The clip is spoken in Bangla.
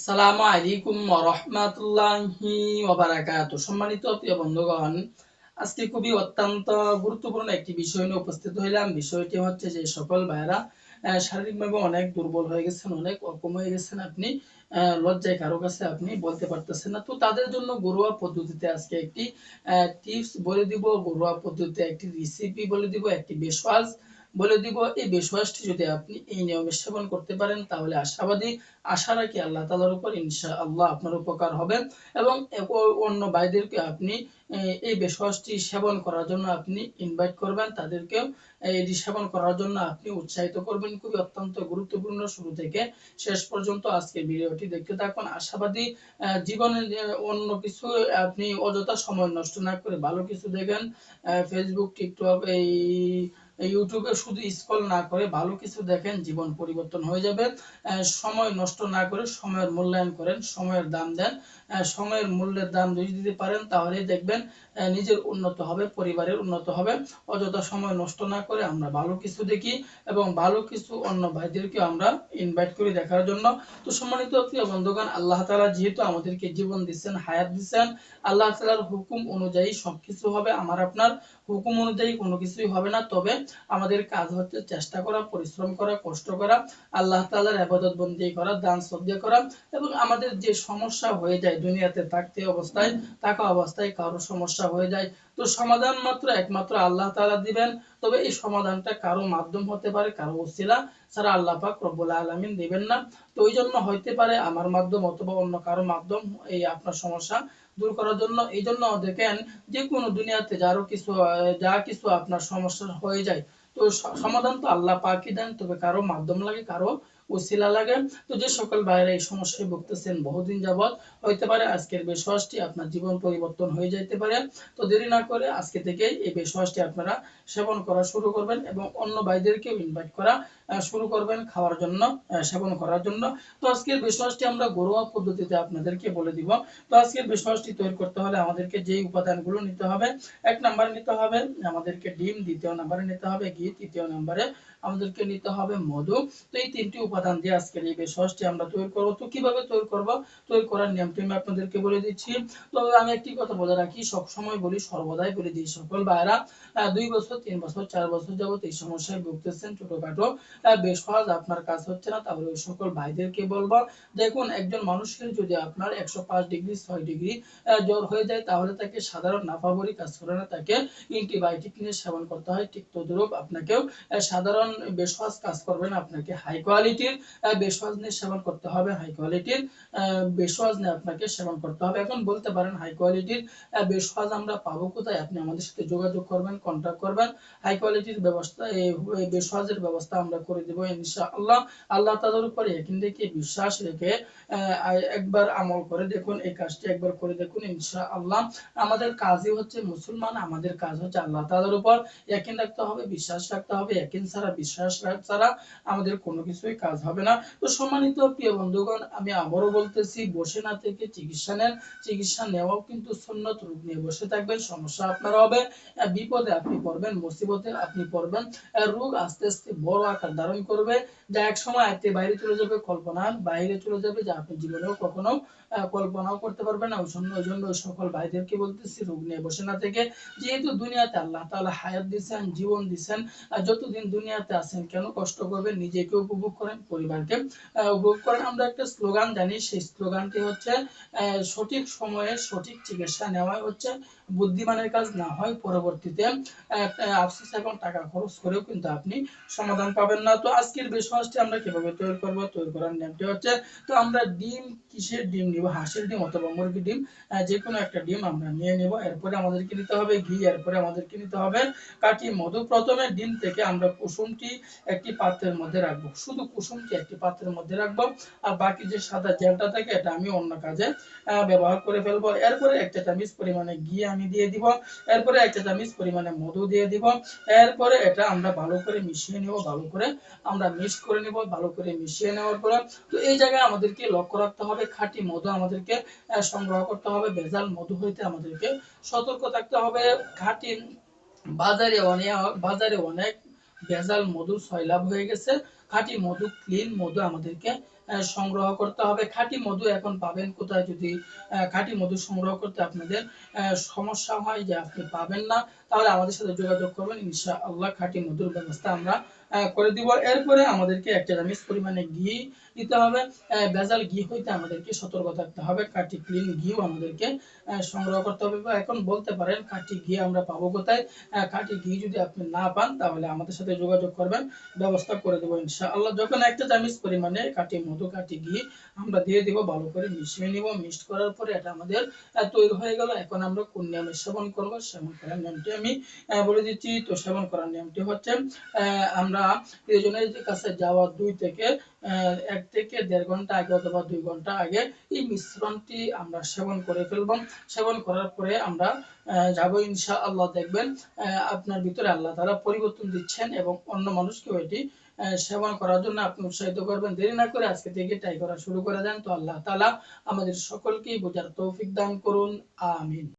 আসসালামু আলাইকুম ওবারাকাতু সম্মানিত প্রিয় বন্ধুগণ, আজকে খুবই অত্যন্ত গুরুত্বপূর্ণ একটি বিষয় নিয়ে উপস্থিত হইলাম। বিষয়টি হচ্ছে যে সকল শারীরিকভাবে অনেক দুর্বল হয়ে গেছেন, অনেক অকম হয়ে গেছেন আপনি লজ্জায় কারও কাছে আপনি বলতে পারতেছেন না। তো তাদের জন্য ঘরোয়া পদ্ধতিতে আজকে একটি টিপস বলে দিব, ঘরোয়া পদ্ধতিতে একটি রেসিপি বলে দিব, একটি বেশওয়াজ বলে দিব, এই বেশওয়াজটি যদি আপনি এই নিয়মে সেবন করতে পারেন, তাহলে আশাবাদী। আশা রাখি আল্লাহ তালার উপর ইনশা আল্লাহ আপনার উপকার হবে এবং অন্য ভাইদেরকে আপনি এই বেশওয়াজটি সেবন করার জন্য আপনি ইনভাইট করবেন। তাদেরকেও এটি সেবন করার জন্য আপনি উৎসাহিত করবেন। খুবই অত্যন্ত গুরুত্বপূর্ণ শুরু থেকে শেষ পর্যন্ত আজকের ভিডিওটি দেখতে থাকুন। আশাবাদী জীবনে অন্য কিছু আপনি অযথা সময় নষ্ট না করে ভালো কিছু দেখেন। ফেসবুক টিকটক এই ইউটিউবে শুধু স্কল না করে ভালো কিছু দেখেন, জীবন পরিবর্তন হয়ে যাবে। সময় নষ্ট না করে সময়ের মূল্যায়ন করেন, সময়ের দাম দেন। সময়ের মূল্যের দাম যদি দিতে পারেন, তাহলেই দেখবেন নিজের উন্নত হবে, পরিবারের উন্নত হবে। অযথা সময় নষ্ট না করে আমরা ভালো কিছু দেখি এবং ভালো কিছু অন্য ভাইদেরকে আমরা ইনভাইট করি দেখার জন্য। তো সম্মানিত প্রিয় বন্ধুগণ, আল্লাহ তাআলা যেহেতু আমাদেরকে জীবন দিচ্ছেন, হায়াত দিচ্ছেন, আল্লাহ তাআলার হুকুম অনুযায়ী সবকিছু হবে আমার, আপনার হুকুম অনুযায়ী কোনো কিছুই হবে না। তবে আমাদের কাজ হচ্ছে চেষ্টা করা, পরিশ্রম করা, কষ্ট করা, আল্লাহ তাআলার ইবাদত বন্দী করা দান শ্রদ্ধা করা এবং আমাদের যে সমস্যা হয়ে যায় দুনিয়াতে থাকতে অবস্থায়, থাকা অবস্থায় কারও সমস্যা হয়ে যায়। তো সমাধান মাত্র একমাত্র আল্লাহ তাআলা দিবেন। তবে এই সমাধানটা কারও মাধ্যম হতে পারে, কারও ওসিলা ছাড়া আল্লাহ পাক রব্বুল আলামিন দিবেন না। তো ওই জন্য হইতে পারে আমার মাধ্যম অথবা অন্য কারও মাধ্যম এই আপনার সমস্যা দূর করার জন্য। এই জন্য দেখেন যে কোনো দুনিয়াতে যারও কিছু, যা কিছু আপনার সমস্যা হয়ে যায়, তো সমাধান তো আল্লাহ পাকই দেন। তবে কারও মাধ্যম লাগে, কারও উসিলা লাগে। তো যে সকল ভাইরা এই সমস্যায় ভুগতেছেন বহুদিন যাবত হইতে পারে আজকের বেশওয়াজটি আপনার জীবন পরিবর্তন হয়ে যাইতে পারে। তো দেরি না করে আজকে থেকে এই বেশওয়াজটি আপনারা সেবন করা শুরু করবেন এবং অন্য ভাইদেরকেও ইনভাইট করা শুরু করবেন খাওয়ার জন্য সেবন করার জন্য। তো আজকের বেশওয়াজটি আমরা ঘরোয়া পদ্ধতিতে আপনাদেরকে বলে দিব। তো আজকের বেশওয়াজটি তৈরি করতে হলে আমাদেরকে যেই উপাদানগুলো নিতে হবে, এক নম্বরে নিতে হবে, আমাদেরকে ডিম, দ্বিতীয় নাম্বারে নিতে হবে, ঘি, তৃতীয় নম্বরে আমাদেরকে নিতে হবে মধু। তো এই তিনটি উপাদান দিয়ে আজকের এই বেশওয়াজটি আমরা তৈরি করব। তো কীভাবে তৈরি করব? তৈরি করার নিয়মটি আমি আপনাদেরকে বলে দিচ্ছি। তো আমি একটি কথা বলে রাখি সব সময় বলি, সর্বদাই বলে দিই সকল ভাইরা দুই বছর, তিন বছর, চার বছর যাবত এই সমস্যায় ভুগতেছেন ছোটখাটো। বেশ সহজ আপনার কাজ হচ্ছে না, তাহলে ওই সকল ভাইদেরকে বলব, দেখুন, একজন মানুষের যদি আপনার একশো পাঁচ ডিগ্রি, ছয় ডিগ্রি জ্বর হয়ে যায়, তাহলে তাকে সাধারণ নাফাবরি কাজ করে না। তাকে অ্যান্টিবায়োটিক নিয়ে সেবন করতে হয়। ঠিক তদ্রুপ আপনাকেও সাধারণ বেসওয়াজ কাজ করবে না আপনাকে। হাই কোয়ালিটির বেসওয়াজ নিয়ে সেবন করতে হবে। হাই কোয়ালিটির বেসওয়াজ নিয়ে আপনাকে সেবন করতে হবে। এখন বলতে পারেন, হাই কোয়ালিটির বেসওয়াজ আমরা পাবো কোথায়? আপনি আমাদের সাথে যোগাযোগ করবেন কন্ট্যাক্ট করবেন। হাই কোয়ালিটির ব্যবস্থা, এই বেসওয়াজের ব্যবস্থা আমরা করে দেব ইনশাআল্লাহ। আল্লাহ তাআলার উপর একদিন রেখে বিশ্বাস রেখে একবার আমল করে দেখুন, এই কাজটি একবার করে দেখুন ইনশাআল্লাহ। আমাদের কাজই হচ্ছে মুসলমান, আমাদের কাজ হচ্ছে আল্লাহ তাআলার উপর। ইয়াকিন রাখতে হবে, বিশ্বাস রাখতে হবে ইয়াকিন ছাড়া বিশ্বাস ছাড়া আমাদের কোনো কিছুই কাজ হবে না। তো সম্মানিত প্রিয় বন্ধুগণ, আমি আবারও বলতেছি, বসে না থেকে চিকিৎসা নেন। চিকিৎসা নেওয়াও কিন্তু সুন্নত রোগ নিয়ে বসে থাকবেন, সমস্যা আপনার হবে। বিপদে আপনি পড়বেন, মুসিবতে আপনি পড়বেন। রোগ আস্তে আস্তে বড় আকার ধারণ করবে, যা এক সময় আয়ত্তে বাইরে চলে যাবে কল্পনার বাইরে চলে যাবে, যা আপনি জীবনেও কখনো কল্পনাও করতে পারবেন না। ওই জন্য ওই জন্য সকল ভাইদেরকে বলতেছি, রোগ নিয়ে বসে না থেকে। যেহেতু দুনিয়াতে আল্লাহ তাআলা হায়াত দিচ্ছেন জীবন দিচ্ছেন আর যতদিন দুনিয়াতে আছেন কেন? কষ্ট করবেন, নিজেকে উপভোগ করেন, পরিবারকে উপভোগ করেন। আমরা একটা স্লোগান জানি, সেই স্লোগানটি হচ্ছে সঠিক সময়ে সঠিক চিকিৎসা নেওয়াই হচ্ছে বুদ্ধিমানের কাজ না হয় পরবর্তীতে আফসোস এবং টাকা খরচ করেও কিন্তু আপনি সমাধান পাবেন না। তো আজকের বেশওয়াজটি আমরা কীভাবে তৈরি করব? তৈরি করার নিয়মটি হচ্ছে, তো আমরা ডিম, কিসের ডিম নিব? হাঁসের ডিম অথবা মুরগির ডিম যে কোনো একটা ডিম আমরা নিয়ে নিব। এরপরে আমাদেরকে নিতে হবে ঘি, এরপরে আমাদেরকে নিতে হবে কাটি মধু। প্রথমে ডিম থেকে আমরা কুসুমটি একটি পাত্রের মধ্যে রাখব। শুধু কুসুমটি একটি পাত্রের মধ্যে রাখব। আর বাকি যে সাদা জেলটা থাকে, এটা আমি অন্য কাজে ব্যবহার করে ফেলব। এরপরে একটা চামচ পরিমাণে ঘি আমি দিয়ে দিব, এরপরে একটা চামচ পরিমাণে মধু দিয়ে দিব, এরপরে এটা আমরা ভালো করে মিশিয়ে নিব, ভালো করে আমরা মিক্স করে নিব, ভালো করে মিশিয়ে নেওয়ার পরে তো এই জায়গায় আমাদেরকে লক্ষ্য রাখতে হবে, খাঁটি মধু আমাদেরকে সংগ্রহ করতে হবে, ভেজাল মধু হইতে আমাদেরকে সতর্ক থাকতে হবে, খাঁটি বাজারে অনেক বাজারে অনেক ভেজাল মধু সয়লাভ হয়ে গেছে খাঁটি মধু ক্লিন মধু আমাদেরকে সংগ্রহ করতে হবে। খাঁটি মধু এখন পাবেন কোথায় যদি খাঁটি মধু সংগ্রহ করতে আপনাদের সমস্যা হয় যে আপনি পাবেন না, তাহলে আমাদের সাথে যোগাযোগ করবেন। ইনশাআল্লাহ খাঁটি মধুর ব্যবস্থা আমরা করে দিব। এরপরে আমাদেরকে একটা চামচ পরিমাণে ঘি দিতে হবে। ভেজাল ঘি হইতে আমাদেরকে সতর্ক থাকতে হবে। কাটি ক্লিন ঘিও আমাদেরকে সংগ্রহ করতে হবে। বা এখন বলতে পারেন কাটি ঘি আমরা পাবো কোথায়? কাটি ঘি যদি আপনি না পান, তাহলে আমাদের সাথে যোগাযোগ করবেন। ব্যবস্থা করে দেবো ইনশাআল্লাহ, যখন একটা চামচ পরিমাণে কাটি, মধু কাটি, ঘি, আমরা দিয়ে দিব, ভালো করে মিশিয়ে নিব। মিক্সড করার পরে এটা আমাদের তৈরি হয়ে গেল। এখন আমরা কোন নিয়মে সেবন করব, সেবন করার নিয়মটি আমি বলে দিচ্ছি। তো সেবন করার নিয়মটি হচ্ছে আমরা প্রিয়জনের কাছে যাওয়ার দুই থেকে এক থেকে দেড় ঘণ্টা আগে অথবা দুই ঘণ্টা আগে এই মিশ্রণটি আমরা সেবন করে ফেলব। সেবন করার পরে আমরা যাব ইনশা আল্লাহ দেখবেন আপনার ভিতরে আল্লাহ তারা পরিবর্তন দিচ্ছেন এবং অন্য মানুষকেও এটি সেবন করার জন্য আপনি উৎসাহিত করবেন। দেরি না করে আজকে থেকে ট্রাই করা শুরু করে দেন। তো আল্লাহ তালা আমাদের সকলকেই বোঝার তৌফিক দান করুন। আমিন।